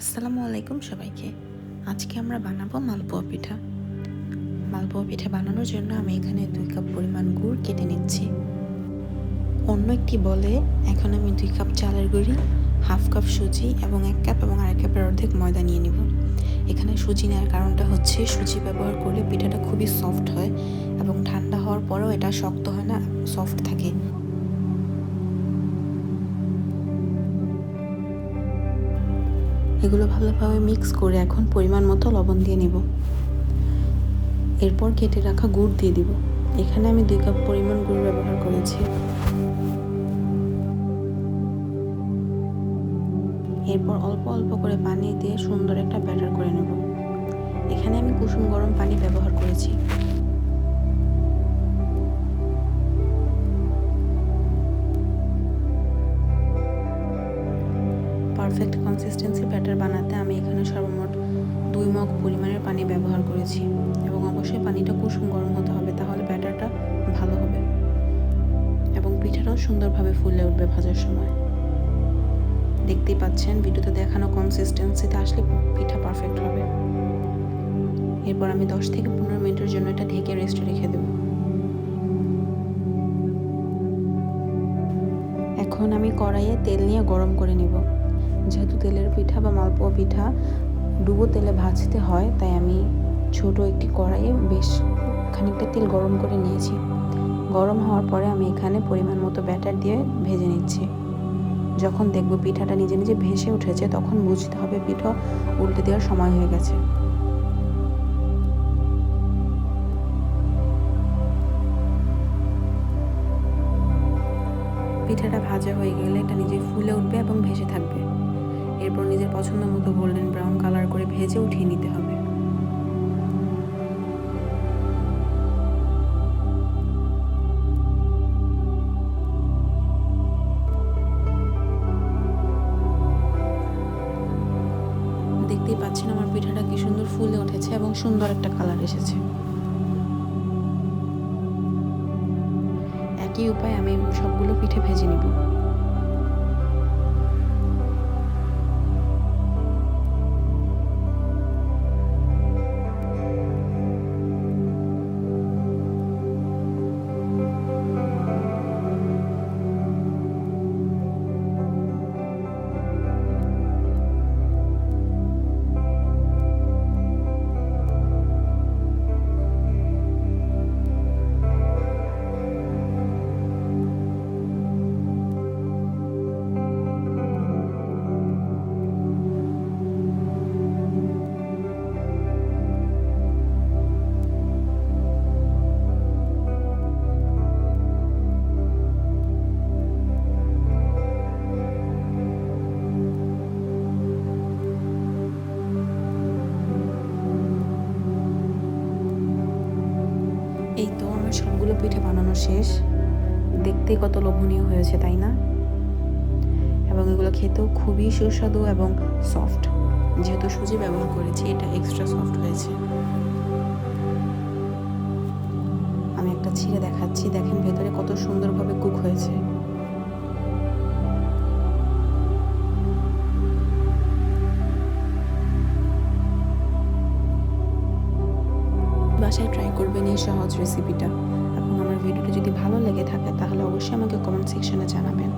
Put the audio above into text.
আসসালামু আলাইকুম সবাইকে। আজকে আমরা বানাবো মালপোয়া পিঠা। মালপোয়া পিঠা বানানোর জন্য আমি এখানে দুই কাপ পরিমাণ গুড় কেটে নিচ্ছি। অন্য একটি বলে এখন আমি দুই কাপ চালের গুঁড়ি, হাফ কাপ সুজি এবং এক কাপ এবং আরেক কাপের অর্ধেক ময়দা নিয়ে নিব। এখানে সুজি নেওয়ার কারণটা হচ্ছে সুজি ব্যবহার করলে পিঠাটা খুবই সফট হয় এবং ঠান্ডা হওয়ার পরেও এটা শক্ত হয় না, সফট থাকে। এগুলো ভালোভাবে মিক্স করে এখন পরিমাণ মতো লবণ দিয়ে নিব। এরপর কেটে রাখা গুড় দিয়ে দিব। এখানে আমি দুই কাপ পরিমাণ গুড় ব্যবহার করেছি। এরপর অল্প অল্প করে পানি দিয়ে সুন্দর একটা ব্যাটার করে নেব। এখানে আমি কুসুম গরম পানি ব্যবহার করেছি। পারফেক্ট কনসিস্টেন্সি ব্যাটার বানাতে আমি এখানে সর্বমোট দুই মগ পরিমাণের পানি ব্যবহার করেছি এবং অবশ্যই পানিটা কুসুম গরম হতে হবে, তাহলে ব্যাটারটা ভালো হবে এবং পিঠাটাও সুন্দরভাবে ফুলে উঠবে ভাজার সময়। দেখতেই পাচ্ছেন, ভিডিওতে দেখানো কনসিস্টেন্সিতে আসলে পিঠা পারফেক্ট হবে। এরপর আমি দশ থেকে পনেরো মিনিটের জন্য এটা ঢেকে রেস্টে রেখে দেব। এখন আমি কড়াইয়ে তেল নিয়ে গরম করে নেব। যেহেতু তেলের পিঠা বা মালপোয়া পিঠা ডুবো তেলে ভাজতে হয়, তাই আমি ছোট একটি কড়াইয়ে বেশ খানিকটা তেল গরম করে নিয়েছি। গরম হওয়ার পরে আমি এখানে পরিমাণ মতো ব্যাটার দিয়ে ভেজে নিচ্ছি। যখন দেখব পিঠাটা নিজে নিজে ভেসে উঠেছে, তখন বুঝতে হবে পিঠা উল্টে দেওয়ার সময় হয়ে গেছে। পিঠাটা ভাজা হয়ে গেলে এটা নিজে ফুলে উঠবে এবং ভেসে থাকবে। এরপর নিজের পছন্দ মতো গোল্ডেন ব্রাউন কালার করে ভেজে উঠিয়ে নিতে হবে। দেখতেই পাচ্ছেন আমার পিঠাটা কি সুন্দর ফুলে উঠেছে এবং সুন্দর একটা কালার এসেছে। একই উপায় আমি সবগুলো পিঠে ভেজে নিব। আমার সবগুলো পিঠে বানানো শেষ। দেখতে কত লোভনীয় হয়েছে, তাই না? এবং এগুলো খেতেও খুবই সুস্বাদু এবং সফট যেহেতু সুজি ব্যবহার করেছি, এটা এক্সট্রা সফট হয়েছে। আমি একটা ছিঁড়ে দেখাচ্ছি। দেখেন ভেতরে কত সুন্দরভাবে কুক হয়েছে। বাসায় ট্রাই করবেন এই সহজ রেসিপিটা এবং আমার ভিডিওটা যদি ভালো লেগে থাকে, তাহলে অবশ্যই আমাকে কমেন্ট সেকশনে জানাবেন।